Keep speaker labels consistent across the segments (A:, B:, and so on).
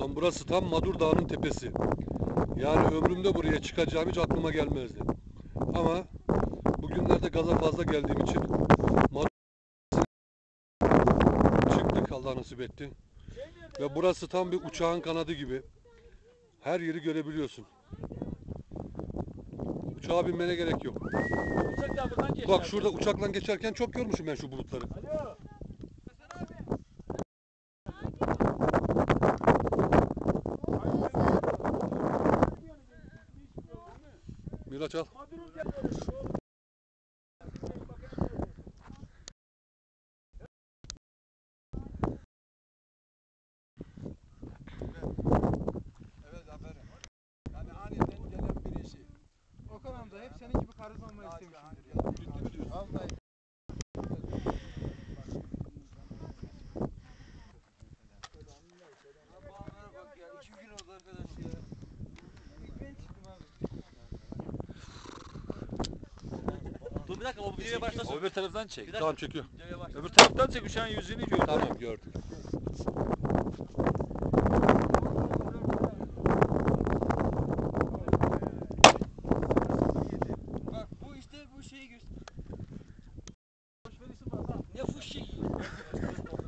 A: Lan burası tam Madur Dağı'nın tepesi. Yani ömrümde buraya çıkacağım hiç aklıma gelmezdi. Ama bugünlerde gaza fazla geldiğim için Madur çıktık Allah nasip etti. Ve burası tam bir uçağın kanadı gibi. Her yeri görebiliyorsun. Uçağa binmene gerek yok. Bak şurada uçakla geçerken çok görmüşüm ben şu bulutları.
B: Alo.
A: Miraç al.
C: Evet aferin. Yani aniden gelen bir işi.
D: Okan amca hep senin gibi karizma istemişimdir.
C: Ciddi mi diyorsun? Vallahi.
B: Dakika o videoya başlasın.
E: Öbür taraftan çek.
A: Tamam çekiyor.
B: Videoya başlasın.
E: Öbür taraftan çek uçağın yüzünü gör.
A: Tamam gördük.
D: Bak bu işte bu şeyi göster.
B: Ne fuşi yiyor? Ne?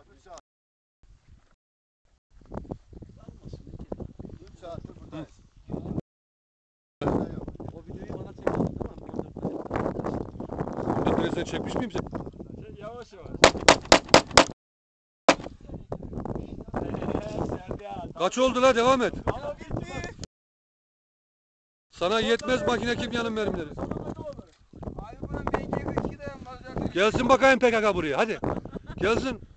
C: Saat, bir saat. Üç saattir buradayız.
B: O videoyu bana çekin tamam mı?
A: Burada televizyon çekmiş miyim sen?
B: Sen yavaş yavaş.
A: Kaç oldu la devam et. Sana yetmez makine kimyanın mermileri.
D: Abi bunun BG 42 dayanmaz.
A: Gelsin bakayım PKK buraya hadi. Gelsin.